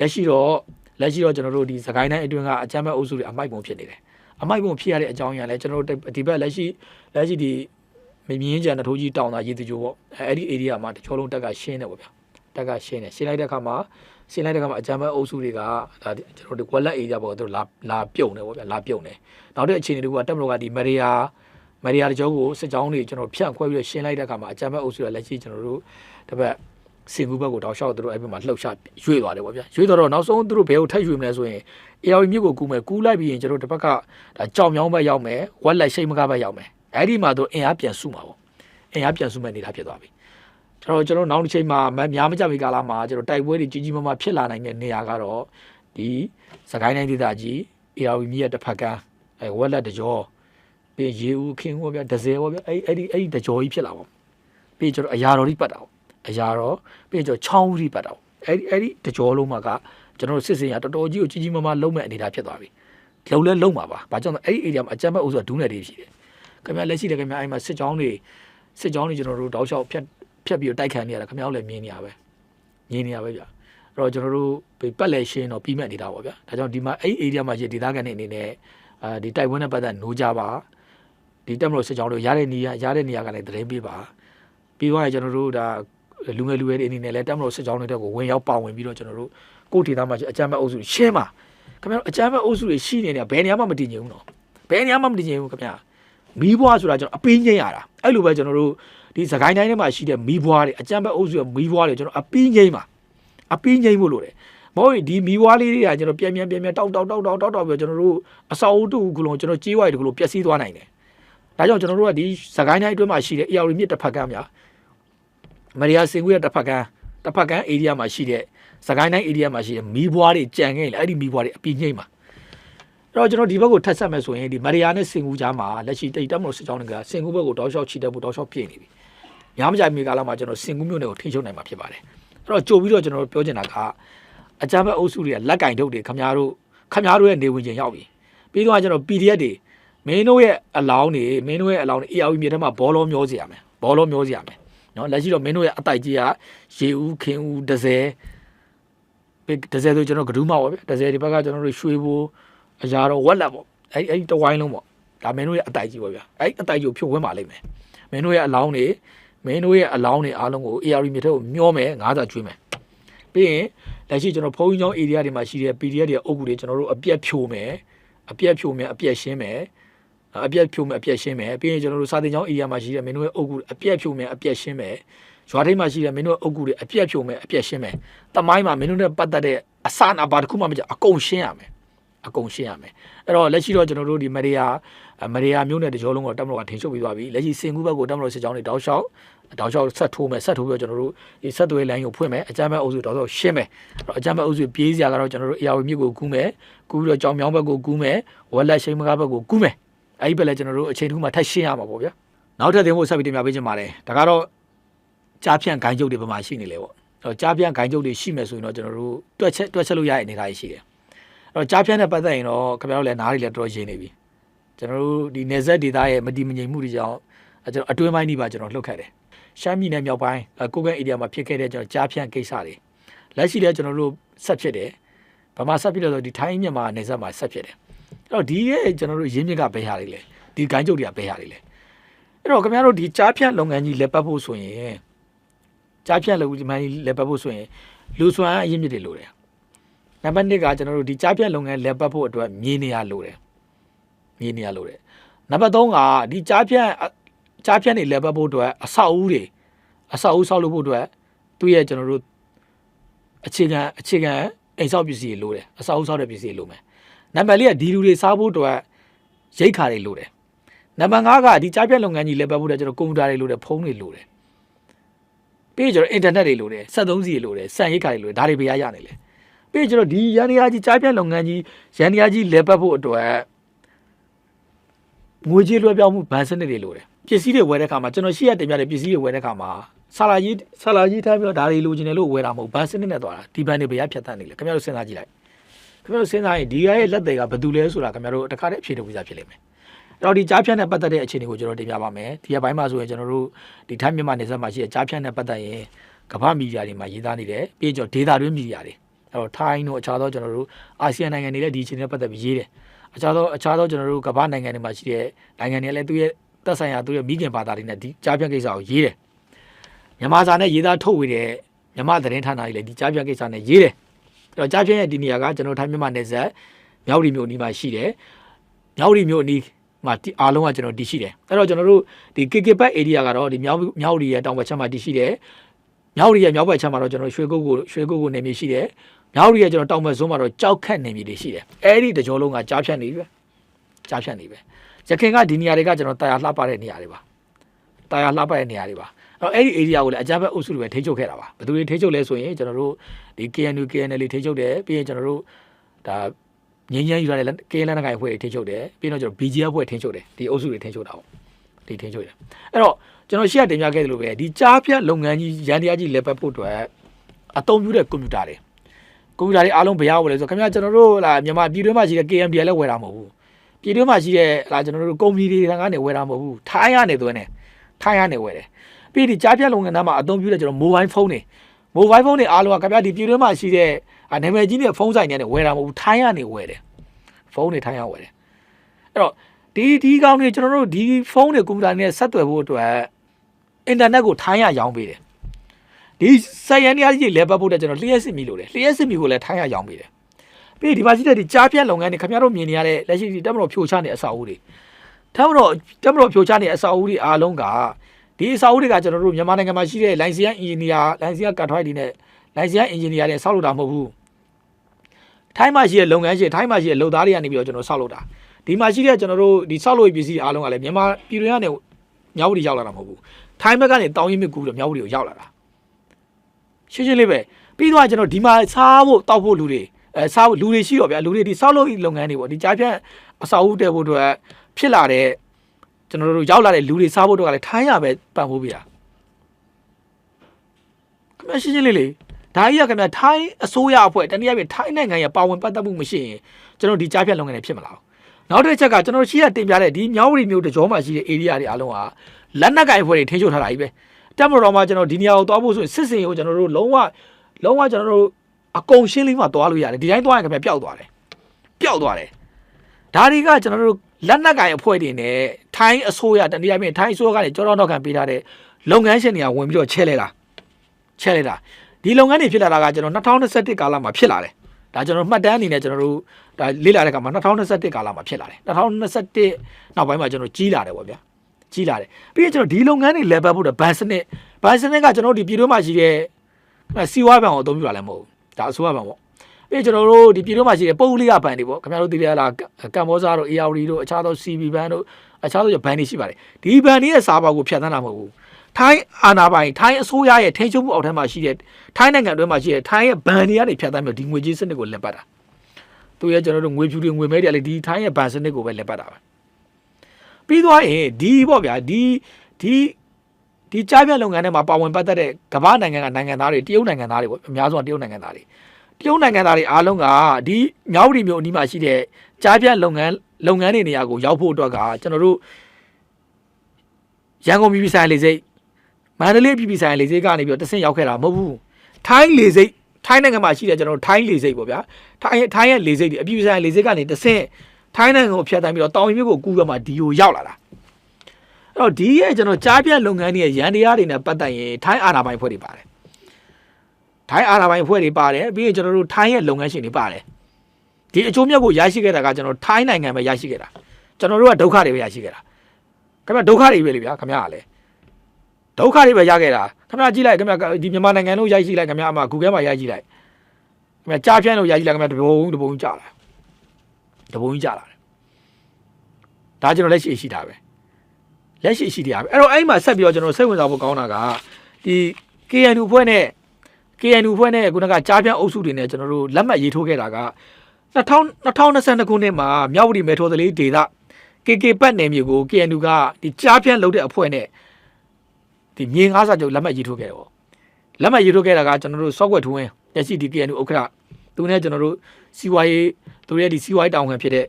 လက်ရှိတော့လက်ရှိတော့ကျွန်တော်တို့ဒီစကိုင်းတိုင်းအတွင်းကအကြမ်းမဲ့အုပ်စုတွေအမိုက်ပုံဖြစ်နေတယ် အမိုက်ပုံဖြစ်ရတဲ့အကြောင်းအရာလဲကျွန်တော်တို့ဒီဘက်လက်ရှိလက်ရှိဒီမမြင်းကြံတထိုးကြီးတောင်တာရေတကြိုပေါ့အဲအဲ့ဒီ area မှာတချို့လုံးတက်ကရှင်းတယ်ပေါ့ဗျာတက်ကရှင်းတယ်ရှင်းလိုက်တဲ့အခါမှာရှင်းလိုက်တဲ့အခါမှာအကြမ်းမဲ့အုပ်စုတွေကဒါကျွန်တော်တို့ဝက်လက် area ပေါ့သူတို့လာလာပြုတ်နေပေါ့ဗျာလာပြုတ်နေနောက်တဲ့အခြေအနေတွေကတက်မလို့ကဒီမရီယာမရီယာတကြောကိုစစ်ကြောင်းတွေကျွန်တော်ဖြန့်ခွဲပြီးရှင်းလိုက်တဲ့အခါမှာအကြမ်းမဲ့အုပ်စုကလက်ရှိကျွန်တော်တို့တစ်ပတ် စင်ကူဘက်ကိုတောက်လျှောက်သူတို့အဲ့ဘက်မှာလှုပ်ရှားရွေ့သွားတယ်ပေါ့ဗျာရွေ့တော့နောက်ဆုံးသူတို့ဘယ်ကိုထပ်ရွေ့မလဲဆိုရင် AR မြစ်ကိုကူးမယ်ကူးလိုက်ပြီးရင်ကျွန်တော်တို့တစ်ပတ်ကဒါကြောင်မြောင်းဘက်ရောက်မယ်ဝက်လက်ရှိတ်မကဘက်ရောက်မယ်အဲ့ဒီမှာသူအင်အားပြန်စုမှာပေါ့အင်အားပြန်စုမဲ့နေတာဖြစ်သွားပြီကျွန်တော်ကျွန်တော်နောက်တစ်ချိန်မှာမများမကြမီကာလမှာကျွန်တော်တိုက်ပွဲတွေကြီးကြီးမားမားဖြစ်လာနိုင်တဲ့နေရာကတော့ဒီစကိုင်းတိုင်းဒေသကြီး AR မြစ်ရဲ့တစ်ဖက်ကအဲဝက်လက်တကြောပြီးရေဦးခင်းဟောဗျာဒဇယ်ဟောဗျာအဲ့အဲ့ဒီအဲ့ဒီတကြောကြီးဖြစ်လာပေါ့ပြီးကျွန်တော်အရာတော်ကြီးပတ်တာပေါ့ အရာတော်ပြီးကျွန်တော်ချောင်းဦးကြီးပတ်တာပေါ့အဲ့ဒီအဲ့ဒီတကြောလုံးမှာကကျွန်တော်စစ်စင်ရတော်တော်ကြီးကိုကြီးကြီးမားမားလုံးမဲ့အနေအထားဖြစ်သွားပြီလုံလဲလုံမှာပါဘာကြောင့်လဲအဲ့ဒီ area မှာအကြမ်းဖက်အုပ်စုကဒူးနယ်တွေရှိတယ်ခင်ဗျာလက်ရှိတယ်ခင်ဗျာအဲ့မှာစစ်ကြောင်းတွေစစ်ကြောင်းတွေကျွန်တော်တို့တောက်လျှောက်ဖြတ်ဖြတ်ပြီးတော့တိုက်ခံနေရတာခင်ဗျားတို့လည်းမြင်နေရပဲမြင်နေရပဲဗျအဲ့တော့ကျွန်တော်တို့ပတ်လဲရှင်းတော့ပြီးမဲ့နေတာပေါ့ဗျာဒါကြောင့်ဒီမှာအဲ့ area မှာရှိဒေသခံတွေအနေနဲ့အာဒီတိုက်ပွဲနဲ့ပတ်သက်နိုးကြပါဒီတက်မလို့စစ်ကြောင်းတို့ရတဲ့နေရာရတဲ့နေရာကလည်းသတင်းပေးပါပြီးတော့ကျွန်တော်တို့ဒါ လူငယ်လူရွယ်တွေအနေနဲ့လည်းတက်မလို့စစ်ကြောင်းတွေတက်ကိုဝင်ရောက်ပါဝင်ပြီးတော့ကျွန်တော်တို့ကိုယ်ဒေသမှာရှိအကြမ်းဖက်အုပ်စုရှင်းပါခင်ဗျားတို့အကြမ်းဖက်အုပ်စုတွေရှိနေတယ်ဘယ်နေရာမှမတည်ငြိမ်ဘူးနော်ဘယ်နေရာမှမတည်ငြိမ်ဘူးခင်ဗျာမီးဘွားဆိုတာကျွန်တော်အပင်းငိမ့်ရတာအဲ့လိုပဲကျွန်တော်တို့ဒီစကိုင်းတိုင်းထဲမှာရှိတဲ့မီးဘွားတွေအကြမ်းဖက်အုပ်စုရဲ့မီးဘွားတွေကျွန်တော်အပင်းငိမ့်ပါအပင်းငိမ့်ဖို့လိုတယ်မဟုတ်ရင်ဒီမီးဘွားလေးတွေကကျွန်တော်ပြန်ပြန်ပြန်ပြန်တောက်တောက်တောက်တောက်တောက်တောက်ပြီးကျွန်တော်တို့အစာအုပ်တူကလုံးကျွန်တော်ကြေးဝိုက်တကလုံးပျက်စီးသွားနိုင်တယ်ဒါကြောင့်ကျွန်တော်တို့ကဒီစကိုင်းတိုင်းအတွင်းမှာရှိတဲ့ AR မြစ်တစ်ဖက်ကမ်းများ မရီယာစင်ကူရဲ့တစ်ဖက်ကမ်းတစ်ဖက်ကမ်း area မှာရှိတဲ့စကိုင်းတိုင်း area မှာရှိတဲ့မီးဘွားတွေကြံခဲ့လေအဲ့ဒီမီးဘွားတွေအပင်းငိမ့်ပါအဲ့တော့ကျွန်တော်ဒီဘက်ကိုထပ်ဆက်မယ်ဆိုရင်ဒီမရီယာနဲ့စင်ကူကြားမှာလက်ရှိတိတ်တက်မလို့စစ်ကြောင်းတွေကစင်ကူဘက်ကိုတောက်လျှောက်ချီတက်ဖို့တောက်လျှောက်ပြည့်နေပြီ။များမကြိုက်မီကာလမှာကျွန်တော်စင်ကူမျိုးတွေကိုထိချုပ်နိုင်မှာဖြစ်ပါတယ်။အဲ့တော့ကြိုပြီးတော့ကျွန်တော်တို့ပြောချင်တာကအကြမ်းဖက်အုပ်စုတွေကလက်ကင်ထုတ်တွေခမားတို့ခမားတို့ရဲ့နေဝင်ချိန်ရောက်ပြီ။ပြီးတော့ကျွန်တော် PDF တွေမင်းတို့ရဲ့အလောင်းတွေမင်းတို့ရဲ့အလောင်းတွေ AR မြေထဲမှာဘောလုံးမျောစီရမယ်။ဘောလုံးမျောစီရမယ်။ နော်လက်ရှိတော့မင်းတို့ရဲ့အတိုက်ကြီးကရေဦးခင်ဦးဒဇယ်ပြီးဒဇယ်ဆိုကျွန်တော်ဂဒူးမောက်ပါဗျ။ဒဇယ်ဒီဘက်ကကျွန်တော်တို့ရွှေဘိုးအရာတော့ဝက်လက်ပေါ့အဲ့အဲ့တဝိုင်းလုံးပေါ့ဒါမင်းတို့ရဲ့အတိုက်ကြီးပေါ့ဗျာအဲ့အတိုက်ကြီးကိုဖြုတ်ဝင်းပါလိမ့်မယ်မင်းတို့ရဲ့အလောင်းတွေမင်းတို့ရဲ့အလောင်းတွေအားလုံးကို AR မြေထဲကိုမျောမယ်ငါးစာကျွေးမယ်ပြီးရင်လက်ရှိကျွန်တော်ဖုန်းကြီးကျောင်း area တွေမှာရှိတဲ့ PDF တွေအုပ်ကူတွေကျွန်တော်တို့အပြက်ဖြိုမယ်အပြက်ဖြိုမယ်အပြက်ရှင်းမယ် အပြက်ဖြိုမယ်အပြက်ရှင်းမယ်ပြီးရင်ကျွန်တော်တို့စာတင်ကျောင်း area မှာရှိတဲ့မင်းတို့ရဲ့အုပ်ကူအပြက်ဖြိုမယ်အပြက်ရှင်းမယ်ရွာထိပ်မှာရှိတဲ့မင်းတို့အုပ်ကူတွေအပြက်ဖြိုမယ်အပြက်ရှင်းမယ်တမိုင်းမှာမင်းတို့နဲ့ပတ်သက်တဲ့အစနာဘာတစ်ခုမှမကြအကုန်ရှင်းရမယ်အကုန်ရှင်းရမယ်အဲ့တော့လက်ရှိတော့ကျွန်တော်တို့ဒီမရီယာမရီယာမျိုးနဲ့တကြောလုံးကိုတက်မလို့ကထင်ချုပ်ပြီးသွားပြီလက်ရှိစင်ကူဘက်ကိုတက်မလို့စစ်ကြောင်းတွေတောက်လျှောက်တောက်လျှောက်ဆက်ထိုးမယ်ဆက်ထိုးပြီးတော့ကျွန်တော်တို့ဒီဆက်သွေးလိုင်းကိုဖွင့်မယ်အကြမ်းမဲ့အုပ်စုတောက်လျှောက်ရှင်းမယ်အဲ့တော့အကြမ်းမဲ့အုပ်စုပြေးစရာကတော့ကျွန်တော်တို့ AR မြစ်ကိုကူးမယ်ကူးပြီးတော့ကြောင်မြောင်းဘက်ကိုကူးမယ်ဝက်လက်ရှိန်မကားဘက်ကိုကူးမယ် အဲ့ဒီဘက်လည်းကျွန်တော်တို့အချိန်တစ်ခုမှထပ်ရှင်းရမှာပေါ့ဗျာနောက်ထပ်သင်ဖို့ဆက်ပြီးတင်ပြပေးချင်ပါတယ်ဒါကတော့ကြားဖြန့်ဂိုင်းကျုပ်တွေပမာရှိနေလေပေါ့အဲ့တော့ကြားဖြန့်ဂိုင်းကျုပ်တွေရှိမယ်ဆိုရင်တော့ကျွန်တော်တို့တွက်ချက်တွက်ချက်လို့ရတဲ့အနေအထားရှိတယ်အဲ့တော့ကြားဖြန့်တဲ့ပတ်သက်ရင်တော့ခင်ဗျားတို့လည်းနားတွေလည်းတော်တော်ရင်းနေပြီကျွန်တော်တို့ဒီနေဆက်ဒေတာရဲ့မတည်မငြိမ်မှုတွေကြောင့်ကျွန်တော်အတွင်းပိုင်းဒီပါကျွန်တော်လှုပ်ခတ်တယ်ရှမ်းပြည်နယ်မြောက်ပိုင်းကိုကဲဧရိယာမှာဖြစ်ခဲ့တဲ့ကျွန်တော်ကြားဖြန့်ကိစ္စတွေလက်ရှိလည်းကျွန်တော်တို့ဆက်ဖြစ်တယ်ဗမာဆက်ဖြစ်လို့ဆိုဒီထိုင်းမြန်မာနေဆက်မှာဆက်ဖြစ်တယ်အဲ့ တော့ဒီရဲ့ကျွန်တော်တို့ရင်းမြစ်ကဘယ်ဟာတွေလဲဒီဂိုင်းကျုပ်တွေကဘယ်ဟာတွေလဲအဲ့တော့ခင်ဗျားတို့ဒီကြားဖြန့်လုပ်ငန်းကြီးလက်ပတ်ဖို့ဆိုရင်ကြားဖြန့်လုပ်ငန်းကြီးလက်ပတ်ဖို့ဆိုရင်လူစွမ်းအရင်းမြစ်တွေလိုတယ်နံပါတ်1ကကျွန်တော်တို့ဒီကြားဖြတ်လုပ်ငန်းလက်ပတ်ဖို့အတွက်မြေနေရလိုတယ်မြေနေရလိုတယ်နံပါတ်3ကဒီကြားဖြတ်ကြားဖြတ်နေလက်ပတ်ဖို့အတွက်အဆောက်အဦတွေအဆောက်အဦဆောက်လုပ်ဖို့အတွက်သူ့ရဲ့ကျွန်တော်တို့အခြေခံအခြေခံအိမ်ဆောက်ပစ္စည်းတွေလိုတယ်အဆောက်အဦဆောက်တဲ့ပစ္စည်းတွေလိုမယ် နံပါတ်4ကဒီလူတွေစားဖို့အတွက်ရိတ်ခါတွေလိုတယ်နံပါတ်5ကဒီကြားဖြတ်လုပ်ငန်းကြီးလက်ပတ်ဖို့အတွက်ကျွန်တော်ကွန်ပျူတာတွေလိုတယ်ဖုန်းတွေလိုတယ်ပြီးကျွန်တော်အင်တာနက်တွေလိုတယ်စက်သုံးစီတွေလိုတယ်စံရိတ်ခါတွေလိုတယ်ဒါတွေဘယ်ရရနေလဲပြီးကျွန်တော်ဒီရန်ရကြီးကြားပြန့်လုပ်ငန်းကြီးရန်ရကြီးလဲပတ်ဖို့အတွက်ငွေကြေးလွှဲပြောင်းမှုဗန်စနစ်တွေလိုတယ်ပစ္စည်းတွေဝယ်တဲ့အခါမှာကျွန်တော်ရှိရတင်ပြတဲ့ပစ္စည်းတွေဝယ်တဲ့အခါမှာဆလာကြီးဆလာကြီးထားပြီးတော့ဒါတွေလိုချင်တယ်လို့ဝယ်တာမဟုတ်ဗန်စနစ်နဲ့သွားတာဒီဘန်တွေဘယ်ရဖြတ်တတ်နေလဲခင်ဗျားတို့စဉ်းစားကြည့်လိုက် ခင်ဗျားတို့စဉ်းစားရင်ဒီရဲ့လက်တွေကဘယ်သူလဲဆိုတာခင်ဗျားတို့တခါတည်းအဖြေထုတ်ပြစားဖြစ်လိမ့်မယ်အဲ့တော့ဒီကြားဖြတ်နဲ့ပတ်သက်တဲ့အခြေအနေကိုကျွန်တော်တင်ပြပါမယ်ဒီရဲ့ဘိုင်းမှာဆိုရင်ကျွန်တော်တို့ဒီထိုင်းမြန်မာနယ်စပ်မှာရှိတဲ့ကြားဖြတ်နဲ့ပတ်သက်ရင်ကမ္ဘာမီဒီယာတွေမှာရေးသားနေတယ်ပြီးတော့ဒေတာတွင်းမီဒီယာတွေအဲ့တော့ထိုင်းတို့အခြားသောကျွန်တော်တို့အာဆီယံနိုင်ငံတွေလည်းဒီအခြေအနေနဲ့ပတ်သက်ပြီးရေးတယ်အခြားသောအခြားသောကျွန်တော်တို့ကမ္ဘာနိုင်ငံတွေမှာရှိတဲ့နိုင်ငံတွေလည်းသူရဲ့သက်ဆိုင်ရာသူရဲ့မိခင်ဘာသာတွေနဲ့ဒီကြားဖြတ်ကိစ္စကိုရေးတယ်မြန်မာစာနဲ့ရေးသားထုတ်ဝေတဲ့မြန်မာသတင်းဌာနတွေလည်းဒီကြားဖြတ်ကိစ္စနဲ့ရေးတယ်အဲ့ တော့ကြားဖြတ်ရဲ့ဒီနေရာကကျွန်တော်ထိုင်းမြန်မာနယ်စပ်မြောက်ရီမြို့အနီးမှာရှိတယ်မြောက်ရီမြို့အနီးမှာဒီအားလုံးကကျွန်တော်တည်ရှိတယ်အဲ့တော့ကျွန်တော်တို့ဒီ KK Back area ကတော့ဒီမြောက်မြောက်ရီရဲ့တောင်ဘက်ခြမ်းမှာတည်ရှိတယ်မြောက်ရီရဲ့မြောက်ဘက်ခြမ်းမှာတော့ကျွန်တော်ရွှေကုတ်ကိုရွှေကုတ်ကိုနေမြေရှိတယ်မြောက်ရီရဲ့ကျွန်တော်တောင်ဘက်ဇုံးမှာတော့ကြောက်ခတ်နေမြေတွေရှိတယ်အဲ့ဒီတကြောလုံးကကြားဖြတ်နေပြီပဲကြားဖြတ်နေပဲရခင်ကဒီနေရာတွေကကျွန်တော်တာယာလှပတဲ့နေရာတွေပါတာယာလှပတဲ့နေရာတွေပါအဲ့ တော့အဲ့ဒီ area ကိုလည်းအကြမ်းဖက်အုပ်စုတွေပဲထိန်းချုပ်ခဲ့တာပါဘယ်သူတွေထိန်းချုပ်လဲဆိုရင်ကျွန်တော်တို့ဒီ KNU KNL ထိန်းချုပ်တယ်ပြီးရင်ကျွန်တော်တို့ဒါငင်းငင်းယူရတဲ့ကင်းလန်းတဲ့အဖွဲ့တွေထိန်းချုပ်တယ်ပြီးတော့ကျွန်တော် BGF အဖွဲ့ထိန်းချုပ်တယ်ဒီအုပ်စုတွေထိန်းချုပ်တာပေါ့ဒီထိန်းချုပ်တယ်အဲ့တော့ကျွန်တော်ရှေ့ကတင်ပြခဲ့သလိုပဲဒီကြားဖြတ်လုပ်ငန်းကြီးရန်တရားကြီးလက်ပတ်ဖို့အတွက်အသုံးပြုတဲ့ကွန်ပျူတာတွေကွန်ပျူတာတွေအားလုံးဘယ်ရောက်လဲဆိုခင်ဗျာကျွန်တော်တို့လာမြန်မာပြည်တွင်းမှာရှိတဲ့ KMDL လည်းဝယ်တာမဟုတ်ဘူးပြည်တွင်းမှာရှိတဲ့လာကျွန်တော်တို့ကုမ္ပဏီတွေကနေဝယ်တာမဟုတ်ဘူးထိုင်းကနေသွင်းတယ်ထိုင်းကနေဝယ်တယ် ပြီးဒီကြားဖြတ်လုပ်ငန်းသားမှာအသုံးပြုတဲ့ကျွန်တော် mobile phone တွေ mobile phone တွေအားလုံးကခင်ဗျာဒီပြည်တွင်းမှာရှိတဲ့နာမည်ကြီးတဲ့ဖုန်းဆိုင်တွေနဲ့ဝယ်တာမဟုတ်ဘူးထိုင်းကနေဝယ်တယ်ဖုန်းတွေထိုင်းအောင်ဝယ်တယ်အဲ့တော့ဒီဒီကောင်းတွေကျွန်တော်တို့ဒီဖုန်းတွေကွန်ပျူတာတွေနဲ့ဆက်သွယ်ဖို့အတွက်အင်တာနက်ကိုထိုင်းရရောင်းပေးတယ်ဒီစိုက်ရန်တရားကြီးလဲပတ်ဖို့အတွက်ကျွန်တော်လျှက်စစ်မီလို့တယ်လျှက်စစ်မီကိုလည်းထိုင်းရရောင်းပေးတယ်ပြီးဒီမှာရှိတဲ့ဒီကြားပြတ်လုပ်ငန်းတွေခင်ဗျားတို့မြင်နေရတဲ့လက်ရှိဒီတက်မတော်ဖြိုချနေတဲ့အစာအုပ်တွေတက်မတော်တက်မတော်ဖြိုချနေတဲ့အစာအုပ်တွေအားလုံးက ဒီအစာအုပ်တွေကကျွန်တော်တို့မြန်မာနိုင်ငံမှာရှိတဲ့လိုင်စီယန်အင်ဂျင်နီယာလိုင်စီယန်ကတ်ထွိုက်တွေနဲ့လိုင်စီယန်အင်ဂျင်နီယာတွေဆောက်လုပ်တာမဟုတ်ဘူးထိုင်းမှာရှိတဲ့လုပ်ငန်းရှင်ထိုင်းမှာရှိတဲ့လုပ်သားတွေကနေပြီးတော့ကျွန်တော်ဆောက်လုပ်တာဒီမှာရှိတဲ့ကျွန်တော်တို့ဒီဆောက်လုပ်ရေးပစ္စည်းအားလုံးကလည်းမြန်မာပြည်တွင်းကနေမြောက်ဝတီရောက်လာတာမဟုတ်ဘူးထိုင်းဘက်ကနေတောင်းရင်မြကူပြီးတော့မြောက်ဝတီကိုရောက်လာတာရှင်းရှင်းလေးပဲပြီးတော့ကျွန်တော်ဒီမှာစားဖို့တောက်ဖို့လူတွေအဲစားဖို့လူတွေရှိတော့ဗျာလူတွေဒီဆောက်လုပ်ရေးလုပ်ငန်းတွေပေါ့ဒီကြားဖြတ်အစာအုပ်တဲဖို့အတွက်ဖြစ်လာတဲ့ ကျွန်တော်တို့ရောက်လာတဲ့လူတွေစားဖို့တော့ကလည်းထိုင်းရပဲပံ့ပိုးပြတာခင်ဗျရှင်းရှင်းလေးလေးဒါကြီးကခင်ဗျာထိုင်းအစိုးရအဖွဲ့တနည်းအားဖြင့်ထိုင်းနိုင်ငံရဲ့ပါဝင်ပတ်သက်မှုမရှိရင်ကျွန်တော်ဒီကြားဖြတ်လုပ်ငန်းတွေဖြစ်မလာဘူး။နောက်တစ်ချက်ကကျွန်တော်ရှိရတင်ပြတဲ့ဒီမြောက်ဝတီမြို့တကြောမှာရှိတဲ့ area တွေအားလုံးကလက်နက်ကင်အဖွဲ့တွေထိန်းချုပ်ထားတာကြီးပဲ။တက်မတော်မှာကျွန်တော်ဒီနေရာကိုသွားဖို့ဆိုရင်စစ်စင်ကိုကျွန်တော်တို့လုံးဝလုံးဝကျွန်တော်တို့အကုန်ရှင်းလင်းမှသွားလို့ရတယ်။ဒီတိုင်းသွားရင်ခင်ဗျာပျောက်သွားတယ်။ပျောက်သွားတယ်။ဒါတွေကကျွန်တော်တို့လက်နက်ကင်အဖွဲ့တွေနဲ့ ထိုင်းအစိုးရတနည်းအားဖြင့်ထိုင်းအစိုးရကနေကြောတော်တော့ခံပေးထားတဲ့လုပ်ငန်းရှင်တွေကဝင်ပြီးတော့ချဲလဲတာချဲလဲတာဒီလုပ်ငန်းတွေဖြစ်လာတာကကျွန်တော်2021ကာလမှာဖြစ်လာတယ်ဒါကျွန်တော်မှတ်တမ်းအနေနဲ့ကျွန်တော်တို့ဒါလေ့လာတဲ့အခါမှာ2021ကာလမှာဖြစ်လာတယ်2021နောက်ပိုင်းမှာကျွန်တော်ကြီးလာတယ်ပေါ့ဗျာကြီးလာတယ်ပြီးရင်ကျွန်တော်ဒီလုပ်ငန်းတွေ level ဖို့တော့ဘန်စနစ်ဘန်စနစ်ကကျွန်တော်တို့ဒီပြည်တွင်းမှာရှိတဲ့စီဝါဘန်ကိုအသုံးပြုတာလည်းမဟုတ်ဘူးဒါအစိုးရဘန်ပေါ့ပြီးရင်ကျွန်တော်တို့ဒီပြည်တွင်းမှာရှိတဲ့ပုဂ္ဂလိကဘန်တွေပေါ့ခင်ဗျားတို့သိရလားကမ္ဘောဇာတို့ AR တို့အခြားသော CB ဘန်တို့ အခြားသောဘန်တွေရှိပါတယ်ဒီဘန်တွေရဲ့စာပါကိုဖြတ်သန်းတာမဟုတ်ဘူးထိုင်းအာဏာပိုင်ထိုင်းအစိုးရရဲ့ထိန်းချုပ်မှုအောက်ထဲမှာရှိတဲ့ထိုင်းနိုင်ငံအတွင်းမှာရှိတဲ့ထိုင်းရဲ့ဘဏ်တွေကနေဖြတ်သန်းပြီးဒီငွေကြေးစနစ်ကိုလက်ပတ်တာသူရဲ့ကျွန်တော်တို့ငွေဖြူတွေငွေမဲတွေလည်းဒီထိုင်းရဲ့ဘဏ်စနစ်ကိုပဲလက်ပတ်တာပဲပြီးသွားရင်ဒီပေါ့ဗျာဒီဒီဒီကြားပြလုပ်ငန်းထဲမှာပါဝင်ပတ်သက်တဲ့ကမ္ဘာနိုင်ငံကနိုင်ငံသားတွေတရုတ်နိုင်ငံသားတွေပေါ့အများဆုံးကတရုတ်နိုင်ငံသားတွေတရုတ်နိုင်ငံသားတွေအားလုံးကဒီမြောက်ဝတီမြို့အနီးမှာရှိတဲ့ကြားပြလုပ်ငန်း လုပ်ငန်းတွေနေရာကိုရောက်ဖို့အတွက်ကကျွန်တော်တို့ရန်ကုန်ပြည်ပြည်ဆိုင်ရာလေဆိပ်မန္တလေးပြည်ပြည်ဆိုင်ရာလေဆိပ်ကနေပြီးတော့တဆင့်ရောက်ခဲ့တာမဟုတ်ဘူးထိုင်းလေဆိပ်ထိုင်းနိုင်ငံမှာရှိတဲ့ကျွန်တော်တို့ထိုင်းလေဆိပ်ပေါ့ဗျာထိုင်းထိုင်းရဲ့လေဆိပ်ဒီအပြည်ပြည်ဆိုင်ရာလေဆိပ်ကနေတဆင့်ထိုင်းနိုင်ငံကိုဖျက်တိုင်းပြီးတော့တောင်ရင်မြစ်ကိုကူးရမှဒီကိုရောက်လာတာအဲ့တော့ဒီရဲ့ကျွန်တော်ကြားပြတ်လုပ်ငန်းတွေရဲ့ရန်တရားတွေနဲ့ပတ်သက်ရင်ထိုင်းအာဏာပိုင်ဖွဲ့တွေပါတယ်ထိုင်းအာဏာပိုင်ဖွဲ့တွေပါတယ်ပြီးရင်ကျွန်တော်တို့ထိုင်းရဲ့လုပ်ငန်းရှင်တွေပါတယ် ဒီအကျိုးမြတ်ကိုရရှိခဲ့တာကကျွန်တော်ထိုင်းနိုင်ငံပဲရရှိခဲ့တာကျွန်တော်တို့ကဒုက္ခတွေပဲရရှိခဲ့တာခင်ဗျဒုက္ခတွေပဲလေဗျာခင်ဗျားကလည်းဒုက္ခတွေပဲရခဲ့တာခင်ဗျာကြည့်လိုက်ခင်ဗျာဒီမြန်မာနိုင်ငံလို့ရိုက်ကြည့်လိုက်ခင်ဗျာအမ Google မှာရိုက်ကြည့်လိုက်ခင်ဗျာကြားဖြန့်လို့ရိုက်ကြည့်လိုက်ခင်ဗျာတပုံတပုံကြာလာတပုံကြီးကြာလာတယ်ဒါကျွန်တော်လက်ရှိရှိတာပဲလက်ရှိရှိတရားပဲအဲ့တော့အဲ့မှာဆက်ပြီးတော့ကျွန်တော်စိတ်ဝင်စားဖို့ကောင်းတာကဒီ KNU ဖွဲ့နဲ့ KNU ဖွဲ့နဲ့ခုနကကြားဖြန့်အုပ်စုတွေနဲ့ကျွန်တော်တို့လက်မှတ်ရေးထိုးခဲ့တာက 2000 2022ခုနှစ်မှာမြောက်ဝတီမဲထိုးသလေးဒေသ KK ပတ်နယ်မြေကို KNU ကဒီကြားဖြန့်လုပ်တဲ့အဖွဲ့နဲ့ဒီမြေငါးစာချုပ်လက်မှတ်ရေးထိုးခဲ့တယ်ပေါ့လက်မှတ်ရေးထိုးခဲ့တာကကျွန်တော်တို့ software ထိုးဝင်လက်ရှိဒီ KNU ဥက္ကဋ္ဌသူနဲ့ကျွန်တော်တို့စီဝါရေးသူတို့ရဲ့ဒီစီဝါရေးတောင်ခံဖြစ်တဲ့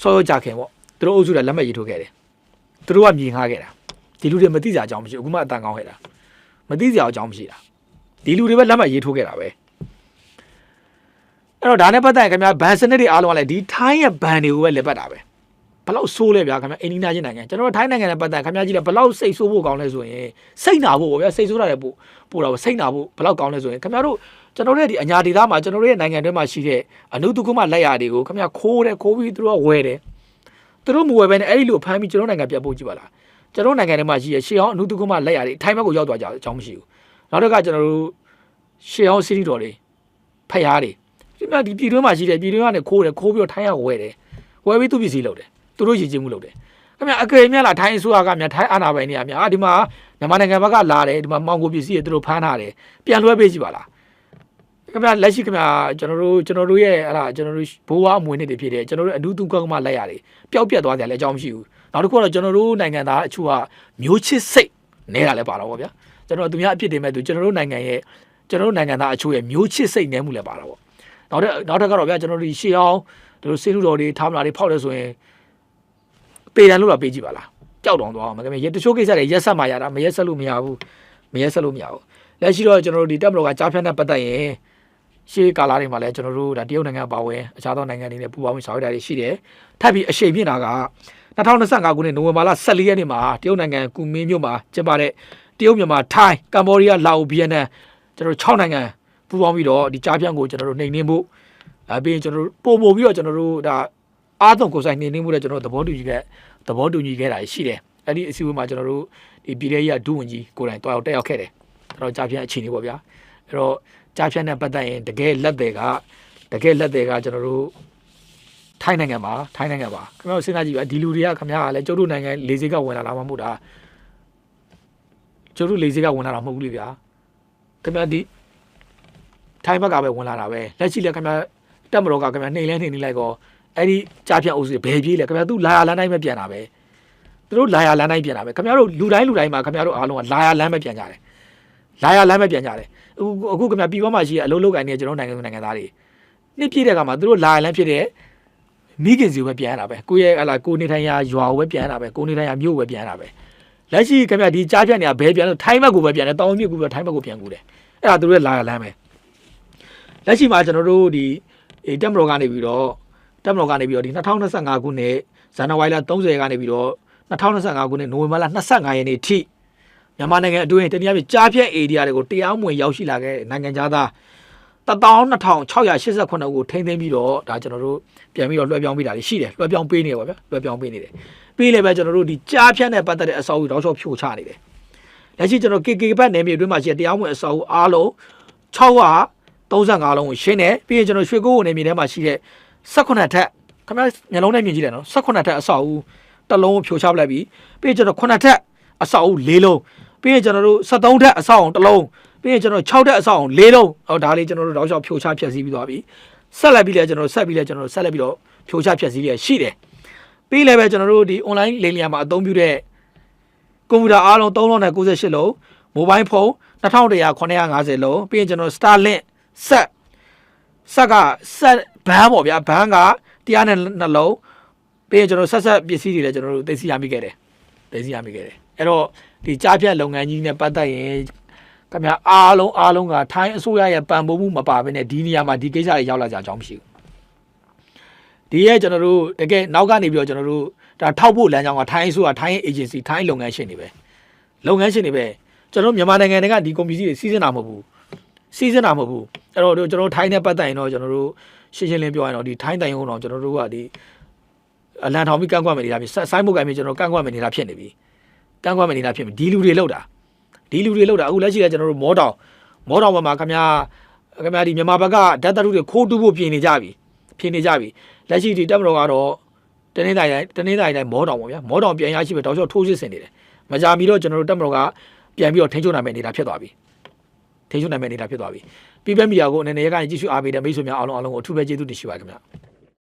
ဆောရောကြခင်ပေါ့သူတို့အုပ်စုကလက်မှတ်ရေးထိုးခဲ့တယ်သူတို့ကမြင်ထားခဲ့တာဒီလူတွေမသိကြအကြောင်းမရှိဘူးအခုမှအတန်ကောင်းခဲ့တာမသိကြအကြောင်းမရှိတာဒီလူတွေပဲလက်မှတ်ရေးထိုးခဲ့တာပဲ အဲ့တော့ဒါနဲ့ပတ်သက်ရင်ခင်ဗျာဘန်စနစ်တွေအားလုံးကလည်းဒီထိုင်းရဲ့ဘန်တွေကိုပဲလက်ပတ်တာပဲဘလောက်ဆိုးလဲဗျာခင်ဗျာအိန္ဒိယချင်းနိုင်ငံကျွန်တော်တို့ထိုင်းနိုင်ငံနဲ့ပတ်သက်ခင်ဗျာကြီးလည်းဘလောက်စိတ်ဆိုးဖို့ကောင်းလဲဆိုရင်စိတ်နာဖို့ပေါ့ဗျာစိတ်ဆိုးတာလည်းပို့ပို့တာပေါ့စိတ်နာဖို့ဘလောက်ကောင်းလဲဆိုရင်ခင်ဗျားတို့ကျွန်တော်တို့ရဲ့ဒီအညာဒေသမှာကျွန်တော်တို့ရဲ့နိုင်ငံတွင်းမှာရှိတဲ့အနုတုကမလက်ရာတွေကိုခင်ဗျာခိုးတယ်ခိုးပြီးသူတို့ကဝယ်တယ်သူတို့မဝယ်ဘဲနဲ့အဲ့ဒီလိုဖမ်းပြီးကျွန်တော်နိုင်ငံပြတ်ဖို့ကြည့်ပါလားကျွန်တော်နိုင်ငံထဲမှာရှိတဲ့ရှေးအောင်အနုတုကမလက်ရာတွေထိုင်းဘက်ကိုရောက်သွားကြအကြောင်းမရှိဘူးနောက်တစ်ခါကျွန်တော်တို့ရှေးအောင်စီးရီတော်တွေဖျားတွေ ဒီမှာဒီပြည်တွင်းမှာရှိတဲ့ပြည်တွင်းကနေခိုးတယ်ခိုးပြီးတော့ထိုင်းကဝယ်တယ်ဝယ်ပြီးသူ့ပစ္စည်းလုပ်တယ်သူတို့ရည်ချင်းမှုလုပ်တယ်ခင်ဗျာအကယ်မြတ်လားထိုင်းအစိုးရကမြတ်ထိုင်းအာဏာပိုင်တွေကမြတ်အာဒီမှာမြန်မာနိုင်ငံဘက်ကလာတယ်ဒီမှာမောင်ကိုပစ္စည်းတွေသူတို့ဖမ်းထားတယ်ပြန်လွှဲပေးကြည့်ပါလားခင်ဗျာလက်ရှိခင်ဗျာကျွန်တော်တို့ကျွန်တော်တို့ရဲ့အဲ့ဒါကျွန်တော်တို့ဘိုးဘွားအမွေနှစ်တွေဖြစ်တဲ့ကျွန်တော်တို့အနုတုကကမလက်ရတယ်ပျောက်ပြက်သွားကြတယ်လည်းအကြောင်းမရှိဘူးနောက်တစ်ခုကတော့ကျွန်တော်တို့နိုင်ငံသားအချို့ကမျိုးချစ်စိတ်နေတာလည်းပါတော့ဗောဗျာကျွန်တော်သူများအဖြစ်တင်မဲ့သူကျွန်တော်တို့နိုင်ငံရဲ့ကျွန်တော်တို့နိုင်ငံသားအချို့ရဲ့မျိုးချစ်စိတ်နေမှုလည်းပါတော့ဗော နောက်တစ်နောက်တစ်ကတော့ဗျာကျွန်တော်တို့ဒီရှေးအောင်တို့စင်းလူတော်တွေထားမလားတွေဖောက်တယ်ဆိုရင်ပေတန်လို့တော့ပေးကြည့်ပါလားကြောက်တောင်သွားအောင်ခင်ဗျာရတချို့ကိစ္စတွေရက်ဆက်မှရတာမရက်ဆက်လို့မရဘူးမရက်ဆက်လို့မရဘူးလက်ရှိတော့ကျွန်တော်တို့ဒီတက်မတော်ကကြားဖြတ်တဲ့ပတ်သက်ရင်ရှေးကာလတွေမှာလည်းကျွန်တော်တို့ဒါတရုတ်နိုင်ငံပါဝင်အခြားသောနိုင်ငံတွေနဲ့ပူးပေါင်းပြီးဆောင်ရွက်တာတွေရှိတယ်။ထပ်ပြီးအရှိန်မြင့်တာက2025ခုနှစ်နိုဝင်ဘာလ14ရက်နေ့မှာတရုတ်နိုင်ငံကူမင်းမြို့မှာကျင်းပတဲ့တရုတ်မြန်မာထိုင်းကမ္ဘောဒီးယားလာအိုဗီယက်နမ်ကျွန်တော်တို့6နိုင်ငံ ပူးပေါင်းပြီးတော့ဒီကြားဖြန့်ကိုကျွန်တော်တို့နှိမ်နင်းဖို့အဲပြီးရင်ကျွန်တော်တို့ပုံပို့ပြီးတော့ကျွန်တော်တို့ဒါအားသွန်ကိုယ်ဆိုင်နှိမ်နင်းမှုတဲ့ကျွန်တော်တို့သဘောတူညီခဲ့သဘောတူညီခဲ့တာရှိတယ်။အဲ့ဒီအစည်းအဝေးမှာကျွန်တော်တို့ဒီပြည်ထောင်စုဒုဝန်ကြီးကိုယ်တိုင်တွားရောက်တက်ရောက်ခဲ့တယ်။ကျွန်တော်ကြားဖြန့်အခြေအနေပေါ့ဗျာ။အဲ့တော့ကြားဖြတ်နဲ့ပတ်သက်ရင်တကယ်လက်တွေကတကယ်လက်တွေကကျွန်တော်တို့ထိုင်းနိုင်ငံမှာထိုင်းနိုင်ငံပါခင်ဗျားတို့စဉ်းစားကြည့်ပါဒီလူတွေကခင်ဗျားကလည်းကျုပ်တို့နိုင်ငံလေစိတ်ကဝင်လာတာမှမဟုတ်တာကျုပ်တို့လေစိတ်ကဝင်လာတာမဟုတ်ဘူးလေဗျာခင်ဗျားဒီ ထိုင်းဘက်ကပဲဝင်လာတာပဲလက်ရှိလည်းခင်ဗျားတက်မတော်ကခင်ဗျားနှိမ်လဲနှိမ်နေလိုက်ကောအဲ့ဒီကြားဖြတ်အုပ်စုဘယ်ပြေးလဲခင်ဗျားသူလာရလမ်းတိုင်းပဲပြန်တာပဲသူတို့လာရလမ်းတိုင်းပြန်တာပဲခင်ဗျားတို့လူတိုင်းလူတိုင်းမှာခင်ဗျားတို့အားလုံးကလာရလမ်းပဲပြန်ကြတယ်လာရလမ်းပဲပြန်ကြတယ်အခုအခုခင်ဗျာပြည်ပမှာရှိတဲ့အလုပ်လုပ်ကိုင်နေတဲ့ကျွန်တော်နိုင်ငံသူနိုင်ငံသားတွေနှစ်ပြည့်တဲ့ကမှာသူတို့လာလန်းဖြစ်တဲ့မိခင်စီကိုပဲပြန်ရတာပဲကိုယ့်ရဲ့ဟလာကိုနေထိုင်ရာရွာကိုပဲပြန်ရတာပဲကိုနေထိုင်ရာမြို့ကိုပဲပြန်ရတာပဲလက်ရှိခင်ဗျဒီကြားဖြတ်နေတာဘဲပြန်လို့ထိုင်းဘက်ကိုပဲပြန်တယ်တောင်မြစ်ကိုပဲထိုင်းဘက်ကိုပြန်ကူတယ်အဲ့ဒါသူတို့ရဲ့လာလန်းပဲ လက်ရှိမှာကျွန်တော်တို့ဒီတက်မတော်ကနေပြီးတော့တက်မတော်ကနေပြီးတော့ဒီ2025ခုနှစ်ဇန်နဝါရီလ30ကနေပြီးတော့2025ခုနှစ်နိုဝင်ဘာလ25ရက်နေ့ထိမြန်မာနိုင်ငံအတွင်းတနည်းအားဖြင့်ကြားဖြတ်ဧရိယာတွေကိုတရားမဝင်ရောက်ရှိလာခဲ့တဲ့နိုင်ငံသား12689ကိုထိန်းသိမ်းပြီးတော့ဒါကျွန်တော်တို့ပြန်ပြီးတော့လွှဲပြောင်းပေးတာရှိတယ်လွှဲပြောင်းပေးနေပါဗျာလွှဲပြောင်းပေးနေတယ်ပြီးလည်းပဲကျွန်တော်တို့ဒီကြားဖြတ်နဲ့ပတ်သက်တဲ့အစောအုပ်တောက်လျှောက်ဖြိုချနေတယ်လက်ရှိကျွန်တော် KK ဘတ်နယ်မြေအတွင်းမှာရှိတဲ့တရားမဝင်အစောအုပ်အားလုံး 635လုံးကိုရှင်းတယ်ပြီးရင်ကျွန်တော်ရွှေကိုးကိုနယ်မြေထဲမှာရှိတဲ့18ထက်ခင်ဗျာမျက်လုံးနဲ့မြင်ကြည့်တယ်နော်18ထက်အစောအုပ်တစ်လုံးကိုဖြိုချပလိုက်ပြီးပြီးရင်ကျွန်တော်9ထက်အစောအုပ်၄လုံးပြီးရင်ကျွန်တော်တို့73ထက်အဆောက်အောင်တစ်လုံးပြီးရင်ကျွန်တော်6ထက်အဆောက်အောင်၄လုံးဟောဒါလေးကျွန်တော်တို့တောက်လျှောက်ဖြိုချဖြည့်ဆည်းပြီးသွားပြီဆက်လက်ပြီးလဲကျွန်တော်တို့ဆက်ပြီးလဲကျွန်တော်တို့ဆက်လက်ပြီးတော့ဖြိုချဖြည့်ဆည်းရရှိတယ်ပြီးလဲပဲကျွန်တော်တို့ဒီ online လိမ်လျာမှာအသုံးပြုတဲ့ကွန်ပျူတာအားလုံး398လုံး mobile phone 2150လုံးပြီးရင်ကျွန်တော် Starlink ဆက်ဆက်ကဆက်ဘန်းပေါ့ဗျာဘန်းကတရားနဲ့နှလုံးပြီးရင်ကျွန်တော်ဆက်ဆက်ပစ္စည်းတွေလည်းကျွန်တော်တို့သိသိရမိခဲ့တယ်သိသိရမိခဲ့တယ်အဲ့တော့ဒီကြားဖြတ်လုပ်ငန်းကြီးနဲ့ပတ်သက်ရင်ခင်ဗျာအားလုံးအားလုံးကထိုင်းအစိုးရရဲ့ပံ့ပိုးမှုမပါဘဲနဲ့ဒီနေရာမှာဒီကိစ္စတွေရောက်လာကြအကြောင်းမရှိဘူးဒီရဲ့ကျွန်တော်တို့တကယ်နောက်ကနေပြီးတော့ကျွန်တော်တို့ဒါထောက်ဖို့လမ်းကြောင်းကထိုင်းအစိုးရထိုင်း agency ထိုင်းလုပ်ငန်းရှင်တွေပဲလုပ်ငန်းရှင်တွေပဲကျွန်တော်မြန်မာနိုင်ငံတွေကဒီကွန်ပျူတာတွေစီးစင်းတာမဟုတ်ဘူး စီးစင်းတာမဟုတ်ဘူးအဲ့တော့ကျွန်တော်တို့ထိုင်းနဲ့ပတ်သက်ရင်တော့ကျွန်တော်တို့ရှင်းရှင်းလင်းပြောရင်တော့ဒီထိုင်းတိုင်ဟုံးတော့ကျွန်တော်တို့ကဒီအလန်ထောင်ပြီးကန့်ကွက်မယ်နေတာဖြစ်ဆိုင်းဖို့ကံပြီးကျွန်တော်ကန့်ကွက်မယ်နေတာဖြစ်နေပြီကန့်ကွက်မနေတာဖြစ်မယ်ဒီလူတွေလောက်တာဒီလူတွေလောက်တာအခုလက်ရှိကကျွန်တော်တို့မောတောင်မောတောင်ဘက်မှာခင်ဗျာခင်ဗျာဒီမြန်မာဘက်ကဓာတ်တရုတွေခိုးတူးဖို့ပြင်နေကြပြီပြင်နေကြပြီလက်ရှိဒီတက်မတော်ကတော့တနေ့တိုင်းတနေ့တိုင်းတိုင်းမောတောင်ပေါ့ဗျာမောတောင်ပြန်ရရှိပဲတောက်လျှောက်ထိုးစစ်ဆင်နေတယ်မကြမီတော့ကျွန်တော်တို့တက်မတော်ကပြန်ပြီးတော့ထိန်းချုပ်နိုင်မယ့်နေတာဖြစ်သွားပြီ ထိန်းချုပ်နိုင်မယ့်နေတာဖြစ်သွားပြီပြည်ပမီဒီယာကိုအနေနဲ့ရကနေကြည့်ရှုအားပေးတဲ့မိတ်ဆွေများအားလုံးအားလုံးကိုအထူးပဲကျေးဇူးတင်ရှိပါခင်ဗျာ